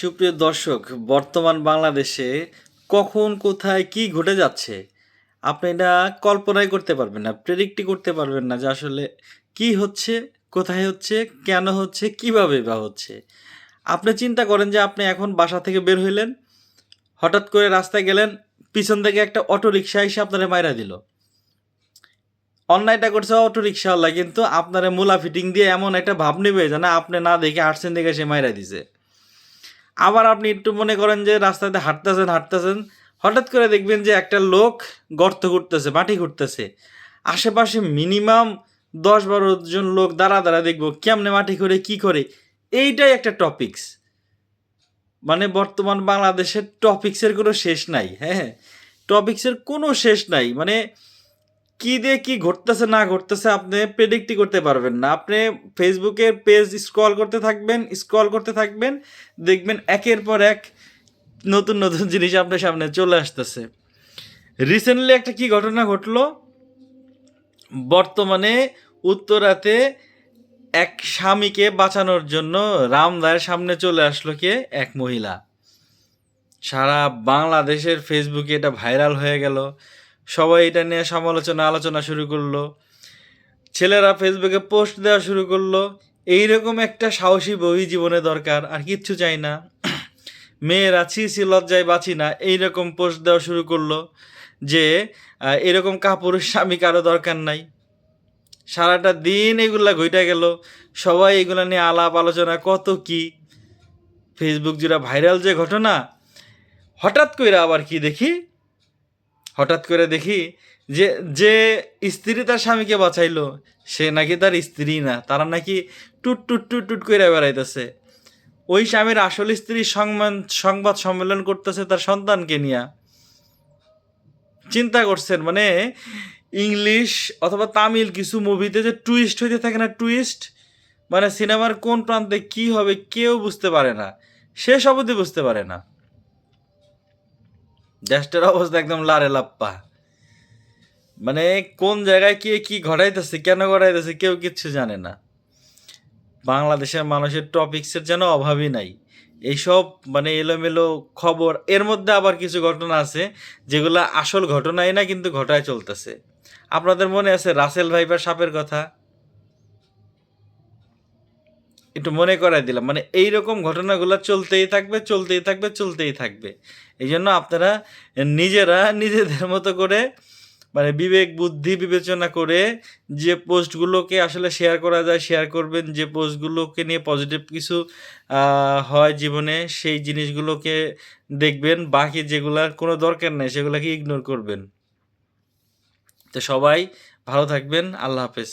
সুপ্রিয় দর্শক, বর্তমান বাংলাদেশে কখন, কোথায়, কি ঘটে যাচ্ছে, আপনি এটা কল্পনাই করতে পারবেন না প্রেডিক্টই করতে পারবেন না যে আসলে কি হচ্ছে, কোথায় হচ্ছে, কেন হচ্ছে, কীভাবে বা হচ্ছে। আপনি চিন্তা করেন যে আপনি এখন বাসা থেকে বের হইলেন, হঠাৎ করে রাস্তায় গেলেন, পিছন থেকে একটা অটো রিক্সা এসে আপনারা মাইরা দিল। অন্যায়টা করছে অটো রিক্সাওয়ালা কিন্তু আপনারা মূলা ফিটিং দিয়ে এমন একটা ভাব নেবে যে না আপনি না দেখে আসছেন দেখে সে মাইরা দিছে। আবার আপনি একটু মনে করেন যে রাস্তাতে হাঁটতেছেন হাঁটতেছেন, হঠাৎ করে দেখবেন যে একটা লোক গর্ত করতেছে মাটি ঘুরতেছে আশেপাশে মিনিমাম দশ বারো জন লোক দাঁড়া দাঁড়া দেখব, কেমনে মাটি করে কি করে? এইটাই একটা টপিকস মানে বর্তমান বাংলাদেশের টপিক্সের কোনো শেষ নাই হ্যাঁ টপিক্সের কোনো শেষ নাই। মানে কি দিয়ে কি ঘটতেছে, না ঘটতেছে, আপনি প্রেডিক্টই করতে পারবেন না। আপনি ফেসবুকের পেজ স্ক্রল করতে থাকবেন স্ক্রল করতে থাকবেন, দেখবেন একের পর এক নতুন নতুন জিনিস আপনার সামনে চলে আসতেছে। রিসেন্টলি একটা কি ঘটনা ঘটলো? বর্তমানে উত্তরাতে এক স্বামীকে বাঁচানোর জন্য রামদায়ের সামনে চলে আসলো কে? এক মহিলা। সারা বাংলাদেশের ফেসবুকে এটা ভাইরাল হয়ে গেল। সবাই এটা নিয়ে সমালোচনা, আলোচনা শুরু করল। ছেলেরা ফেসবুকে পোস্ট দেওয়া শুরু করল। এইরকম একটা সাহসী বই জীবনে দরকার, আর কিচ্ছু চাই না। মেয়েরা ছিসি লজ্জায় বাঁচি না, এইরকম পোস্ট দেওয়া শুরু করল যে এরকম কাপুরুষ স্বামী কারও দরকার নাই। সারাটা দিন এগুলা ঘইটা গেল। সবাই এগুলা নিয়ে আলাপ আলোচনা, কত কি। ফেসবুক জুড়ে ভাইরাল যে ঘটনা, হঠাৎ করে আবার কি দেখি? হঠাৎ করে দেখি যে যে স্ত্রী তার স্বামীকে বাঁচাইলো, সে নাকি তার স্ত্রী না, তারা নাকি টুট টুট টুট টুট করে বেড়াইতেছে। ওই স্বামীর আসল স্ত্রী সংবাদ সংবাদ সম্মেলন করতেছে তার সন্তানকে নিয়ে। চিন্তা করছেন মানে ইংলিশ অথবা তামিল কিছু মুভিতে যে টুইস্ট হইতে থাকে না টুইস্ট মানে সিনেমার কোন প্রান্তে কি হবে কেউ বুঝতে পারে না। শেষ অবধি বুঝতে পারে না। দেশটার অবস্থা একদম লারে লাপ্পা। মানে কোন জায়গায় কে কি ঘটাইতেছে, কেন ঘটাইতেছে, কেউ কিচ্ছু জানে না। বাংলাদেশের মানুষের টপিক্সের যেন অভাবই নাই। এইসব মানে এলোমেলো খবর, এর মধ্যে আবার কিছু ঘটনা আছে, যেগুলো আসল ঘটনাই না, কিন্তু ঘটায় চলতেছে। আপনাদের মনে আছে রাসেল ভাইপার সাপের কথা? একটু মনে করাই দিলাম। মানে এইরকম ঘটনাগুলো চলতেই থাকবে চলতেই থাকবে চলতেই থাকবে। এই জন্য আপনারা নিজেরা নিজেদের মতো করে মানে বিবেক, বুদ্ধি বিবেচনা করে যে পোস্টগুলোকে আসলে শেয়ার করা যায়, শেয়ার করবেন, যে পোস্টগুলোকে নিয়ে পজিটিভ কিছু হয় জীবনে, সেই জিনিসগুলোকে দেখবেন। বাকি যেগুলার কোনো দরকার নেই, সেগুলোকে ইগনোর করবেন। তো সবাই ভালো থাকবেন। আল্লাহ হাফেজ।